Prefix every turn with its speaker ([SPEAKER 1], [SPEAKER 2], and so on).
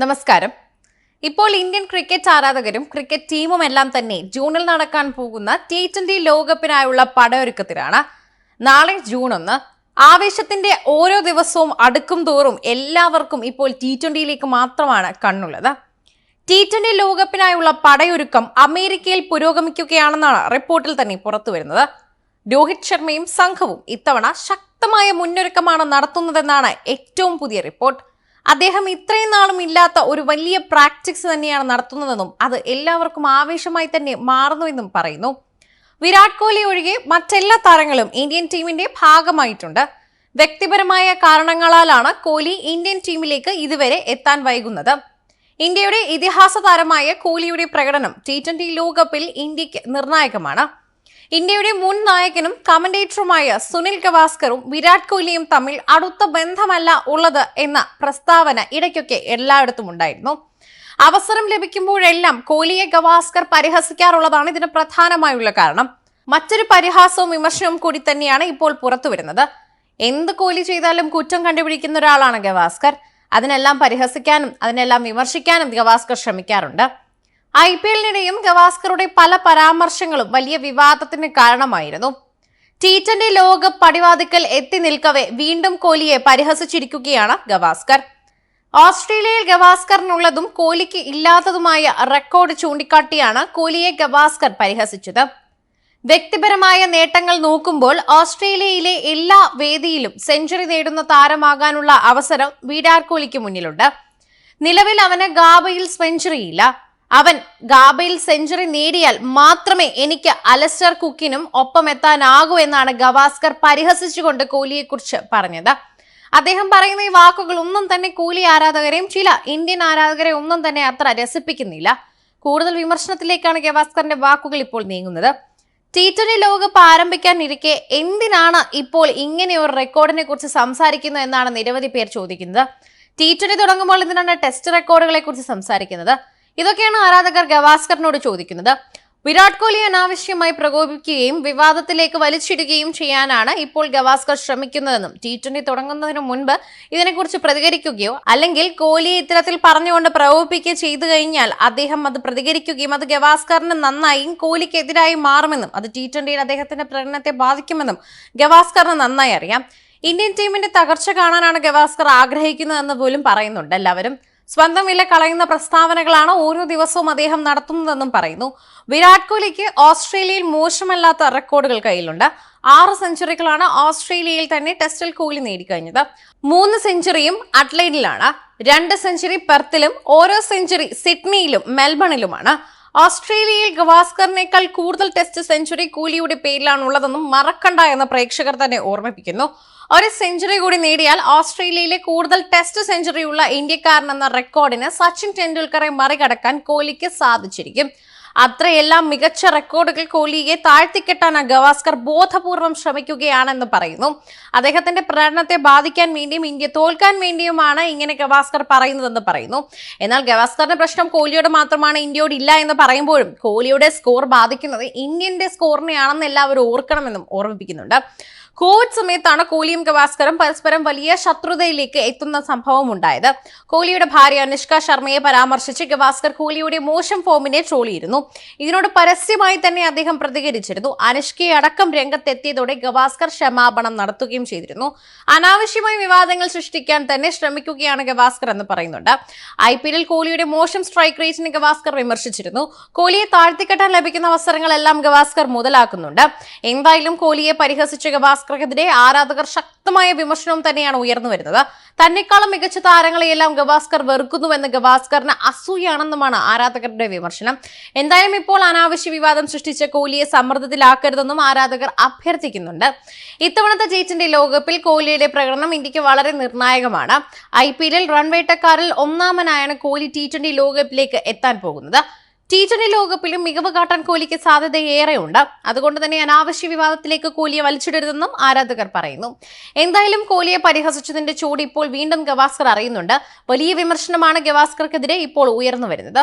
[SPEAKER 1] നമസ്കാരം. ഇപ്പോൾ Indian cricket ആരാധകരും ക്രിക്കറ്റ് ടീമും എല്ലാം തന്നെ ജൂണിൽ നടക്കാൻ പോകുന്ന ടി ട്വന്റി ലോകകപ്പിനായുള്ള പടയൊരുക്കത്തിലാണ്. നാളെ ജൂൺ ഒന്ന്. ആവേശത്തിന്റെ ഓരോ ദിവസവും അടുക്കും തോറും എല്ലാവർക്കും ഇപ്പോൾ ടി ട്വന്റിയിലേക്ക് മാത്രമാണ് കണ്ണുള്ളത്. ടി ട്വന്റി ലോകകപ്പിനായുള്ള പടയൊരുക്കം അമേരിക്കയിൽ പുരോഗമിക്കുകയാണെന്നാണ് റിപ്പോർട്ടിൽ തന്നെ പുറത്തു വരുന്നത്. രോഹിത് ശർമ്മയും സംഘവും ഇത്തവണ ശക്തമായ മുന്നൊരുക്കമാണ് നടത്തുന്നതെന്നാണ് ഏറ്റവും പുതിയ റിപ്പോർട്ട്. അദ്ദേഹം ഇത്രയും നാളും ഇല്ലാത്ത ഒരു വലിയ പ്രാക്ടീസ് തന്നെയാണ് നടത്തുന്നതെന്നും അത് എല്ലാവർക്കും ആവേശമായി തന്നെ മാറുന്നുവെന്നും പറയുന്നു. വിരാട് കോഹ്ലി ഒഴികെ മറ്റെല്ലാ താരങ്ങളും ഇന്ത്യൻ ടീമിന്റെ ഭാഗമായിട്ടുണ്ട്. വ്യക്തിപരമായ കാരണങ്ങളാലാണ് കോഹ്ലി ഇന്ത്യൻ ടീമിലേക്ക് ഇതുവരെ എത്താൻ വൈകുന്നത്. ഇന്ത്യയുടെ ഇതിഹാസ താരമായ കോഹ്ലിയുടെ പ്രകടനം ടി ട്വന്റി ലോകകപ്പിൽ ഇന്ത്യയ്ക്ക് നിർണായകമാണ്. ഇന്ത്യയുടെ മുൻ നായകനും കമന്റേറ്ററുമായ സുനിൽ ഗവാസ്കറും വിരാട് കോഹ്ലിയും തമ്മിൽ അടുത്ത ബന്ധമല്ല ഉള്ളത് എന്ന പ്രസ്താവന ഇടയ്ക്കൊക്കെ എല്ലായിടത്തും ഉണ്ടായിരുന്നു. അവസരം ലഭിക്കുമ്പോഴെല്ലാം കോഹ്ലിയെ ഗവാസ്കർ പരിഹസിക്കാറുള്ളതാണ് ഇതിന് പ്രധാനമായുള്ള കാരണം. മറ്റൊരു പരിഹാസവും വിമർശനവും കൂടി തന്നെയാണ് ഇപ്പോൾ പുറത്തുവരുന്നത്. എന്ത് കോഹ്ലി ചെയ്താലും കുറ്റം കണ്ടുപിടിക്കുന്ന ഒരാളാണ് ഗവാസ്കർ. അതിനെല്ലാം പരിഹസിക്കാനും അതിനെല്ലാം വിമർശിക്കാനും ഗവാസ്കർ ശ്രമിക്കാറുണ്ട്. ഐ പി എല്ലിനിടെയും ഗവാസ്കറുടെ പല പരാമർശങ്ങളും വലിയ വിവാദത്തിന് കാരണമായിരുന്നു. ടി ട്വന്റി ലോകകപ്പ് പടിവാതിക്കൽ എത്തി നിൽക്കവെ വീണ്ടും കോഹ്ലിയെ പരിഹസിച്ചിരിക്കുകയാണ് ഗവാസ്കർ. ഓസ്ട്രേലിയയിൽ ഗവാസ്കറിനുള്ളതും കോഹ്ലിക്ക് ഇല്ലാത്തതുമായ റെക്കോർഡ് ചൂണ്ടിക്കാട്ടിയാണ് കോഹ്ലിയെ ഗവാസ്കർ പരിഹസിച്ചത്. വ്യക്തിപരമായ നേട്ടങ്ങൾ നോക്കുമ്പോൾ ഓസ്ട്രേലിയയിലെ എല്ലാ വേദിയിലും സെഞ്ചുറി നേടുന്ന താരമാകാനുള്ള അവസരം വിരാട് കോഹ്ലിക്ക് മുന്നിലുണ്ട്. നിലവിൽ അവന് ഗാബയിൽ സെഞ്ചുറിയില്ല. അവൻ ഗാബയിൽ സെഞ്ചുറി നേടിയാൽ മാത്രമേ എനിക്ക് അലസ്റ്റർ കുക്കിനും ഒപ്പം എത്താനാകൂ എന്നാണ് ഗവാസ്കർ പരിഹസിച്ചുകൊണ്ട് കോഹ്ലിയെക്കുറിച്ച് പറഞ്ഞത്. അദ്ദേഹം പറയുന്ന ഈ വാക്കുകൾ ഒന്നും തന്നെ കോഹ്ലി ആരാധകരെയും ചില ഇന്ത്യൻ ആരാധകരെ ഒന്നും തന്നെ അത്ര രസിപ്പിക്കുന്നില്ല. കൂടുതൽ വിമർശനത്തിലേക്കാണ് ഗവാസ്കറിന്റെ വാക്കുകൾ ഇപ്പോൾ നീങ്ങുന്നത്. ടി ട്വന്റി ലോകകപ്പ് ആരംഭിക്കാനിരിക്കെ എന്തിനാണ് ഇപ്പോൾ ഇങ്ങനെ ഒരു റെക്കോർഡിനെ കുറിച്ച് സംസാരിക്കുന്നത് എന്നാണ് നിരവധി പേർ ചോദിക്കുന്നത്. ടി ട്വന്റി തുടങ്ങുമ്പോൾ എന്തിനാണ് ടെസ്റ്റ് റെക്കോർഡുകളെ കുറിച്ച് സംസാരിക്കുന്നത്? ഇതൊക്കെയാണ് ആരാധകർ ഗവാസ്കറിനോട് ചോദിക്കുന്നത്. വിരാട് കോഹ്ലി അനാവശ്യമായി പ്രകോപിക്കുകയും വിവാദത്തിലേക്ക് വലിച്ചിടുകയും ചെയ്യാനാണ് ഇപ്പോൾ ഗവാസ്കർ ശ്രമിക്കുന്നതെന്നും ടി ട്വന്റി തുടങ്ങുന്നതിന് മുൻപ് ഇതിനെക്കുറിച്ച് പ്രതികരിക്കുകയോ അല്ലെങ്കിൽ കോഹ്ലിയെ ഇത്തരത്തിൽ പറഞ്ഞുകൊണ്ട് പ്രകോപിപ്പിക്കുകയോ ചെയ്തു കഴിഞ്ഞാൽ അദ്ദേഹം അത് പ്രതികരിക്കുകയും അത് ഗവാസ്കറിന് നന്നായും കോഹ്ലിക്കെതിരായി മാറുമെന്നും അത് ടി ട്വന്റിയിൽ അദ്ദേഹത്തിന്റെ പ്രകടനത്തെ ബാധിക്കുമെന്നും ഗവാസ്കറിന് നന്നായി അറിയാം. ഇന്ത്യൻ ടീമിന്റെ തകർച്ച കാണാനാണ് ഗവാസ്കർ ആഗ്രഹിക്കുന്നതെന്ന് പോലും പറയുന്നുണ്ട് എല്ലാവരും. സ്വന്തം വില കളയുന്ന പ്രസ്താവനകളാണ് ഓരോ ദിവസവും അദ്ദേഹം നടത്തുന്നതെന്നും പറയുന്നു. വിരാട് കോഹ്ലിക്ക് ഓസ്ട്രേലിയയിൽ മോശമല്ലാത്ത റെക്കോർഡുകൾ കയ്യിലുണ്ട്. ആറ് സെഞ്ചുറികളാണ് ഓസ്ട്രേലിയയിൽ തന്നെ ടെസ്റ്റിൽ കോഹ്ലി നേടിക്കഴിഞ്ഞത്. മൂന്ന് സെഞ്ചുറിയും അഡ്ലൈഡിലാണ്. രണ്ട് സെഞ്ചുറി പെർത്തിലും ഓരോ സെഞ്ചുറി സിഡ്നിയിലും മെൽബണിലുമാണ്. ഓസ്ട്രേലിയയിൽ ഗവാസ്കറിനേക്കാൾ കൂടുതൽ ടെസ്റ്റ് സെഞ്ചുറി കൂലിയുടെ പേരിലാണ് ഉള്ളതെന്നും മറക്കണ്ട എന്ന പ്രേക്ഷകർ തന്നെ ഓർമ്മിപ്പിക്കുന്നു. ഒരു സെഞ്ചുറി കൂടി നേടിയാൽ ഓസ്ട്രേലിയയിലെ കൂടുതൽ ടെസ്റ്റ് സെഞ്ചുറിയുള്ള ഇന്ത്യക്കാരനെന്ന റെക്കോർഡിന് സച്ചിൻ ടെണ്ടുൽക്കറെ മറികടക്കാൻ കോഹ്ലിക്ക് സാധിച്ചിരിക്കും. അത്രയെല്ലാം മികച്ച റെക്കോർഡുകൾ കോഹ്ലിയെ താഴ്ത്തിക്കെട്ടാൻ ഗവാസ്കർ ബോധപൂർവം ശ്രമിക്കുകയാണെന്ന് പറയുന്നു. അദ്ദേഹത്തിന്റെ പ്രകടനത്തെ ബാധിക്കാൻ വേണ്ടിയും ഇന്ത്യ തോൽക്കാൻ വേണ്ടിയുമാണ് ഇങ്ങനെ ഗവാസ്കർ പറയുന്നതെന്ന് പറയുന്നു. എന്നാൽ ഗവാസ്കറിന്റെ പ്രശ്നം കോഹ്ലിയോട് മാത്രമാണ് ഇന്ത്യയോട് ഇല്ല എന്ന് പറയുമ്പോഴും കോഹ്ലിയുടെ സ്കോർ ബാധിക്കുന്നത് ഇന്ത്യന്റെ സ്കോറിനെയാണെന്ന് എല്ലാവരും ഓർക്കണമെന്നും ഓർമ്മിപ്പിക്കുന്നുണ്ട്. കോവിഡ് സമയത്താണ് കോഹ്ലിയും ഗവാസ്കറും പരസ്പരം വലിയ ശത്രുതയിലേക്ക് എത്തുന്ന സംഭവം ഉണ്ടായത് കോഹ്ലിയുടെ ഭാര്യ അനുഷ്ക ശർമ്മയെ പരാമർശിച്ച് ഗവാസ്കർ കോഹ്ലിയുടെ മോശം ഫോമിനെ ട്രോളിയിരുന്നു. ഇതിനോട് പരസ്യമായി തന്നെ അദ്ദേഹം പ്രതികരിച്ചിരുന്നു. അനുഷ്കയെ അടക്കം രംഗത്തെത്തിയതോടെ ഗവാസ്കർ ക്ഷമാപണം നടത്തുകയും ചെയ്തിരുന്നു. അനാവശ്യമായി വിവാദങ്ങൾ സൃഷ്ടിക്കാൻ തന്നെ ശ്രമിക്കുകയാണ് ഗവാസ്കർ എന്ന് പറയുന്നുണ്ട്. ഐ പി എല്ലിൽ കോഹ്ലിയുടെ മോശം സ്ട്രൈക്ക് റേറ്റിനെ ഗവാസ്കർ വിമർശിച്ചിരുന്നു. കോഹ്ലിയെ താഴ്ത്തിക്കെട്ടാൻ ലഭിക്കുന്ന അവസരങ്ങളെല്ലാം ഗവാസ്കർ മുതലാക്കുന്നുണ്ട്. എന്തായാലും കോഹ്ലിയെ പരിഹസിച്ച ഗവാസ്കർക്കെതിരെ ആരാധകർ ശക്തമായ വിമർശനവും തന്നെയാണ് ഉയർന്നു വരുന്നത്. തന്നെക്കാളും മികച്ച താരങ്ങളെയെല്ലാം ഗവാസ്കർ വെറുക്കുന്നുവെന്ന് ഗവാസ്കറിന് അസൂയാണെന്നുമാണ് ആരാധകരുടെ വിമർശനം. എന്തായാലും ഇപ്പോൾ അനാവശ്യ വിവാദം സൃഷ്ടിച്ച കോഹ്ലിയെ സമ്മർദ്ദത്തിലാക്കരുതെന്നും ആരാധകർ അഭ്യർത്ഥിക്കുന്നുണ്ട്. ഇത്തവണത്തെ ജയിച്ചിന്റെ ലോകകപ്പിൽ കോഹ്ലിയുടെ പ്രകടനം ഇന്ത്യയ്ക്ക് വളരെ നിർണായകമാണ്. ഐ പി എല്ലിൽ റൺവേട്ടക്കാരിൽ ഒന്നാമനായാണ് കോഹ്ലി ടി ട്വന്റി ലോകകപ്പിലേക്ക് എത്താൻ പോകുന്നത്. ടി ട്വന്റി ലോകകപ്പിലും മികവ് കാട്ടാൻ കോഹ്ലിക്ക് സാധ്യത ഏറെയുണ്ട് അതുകൊണ്ട് തന്നെ അനാവശ്യ വിവാദത്തിലേക്ക് കോഹ്ലിയെ വലിച്ചിടരുതെന്നും ആരാധകർ പറയുന്നു. എന്തായാലും കോഹ്ലിയെ പരിഹസിച്ചതിന്റെ ചൂട് ഇപ്പോൾ വീണ്ടും ഗവാസ്കർ അറിയുന്നുണ്ട്. വലിയ വിമർശനമാണ് ഗവാസ്കർക്കെതിരെ ഇപ്പോൾ ഉയർന്നു വരുന്നത്.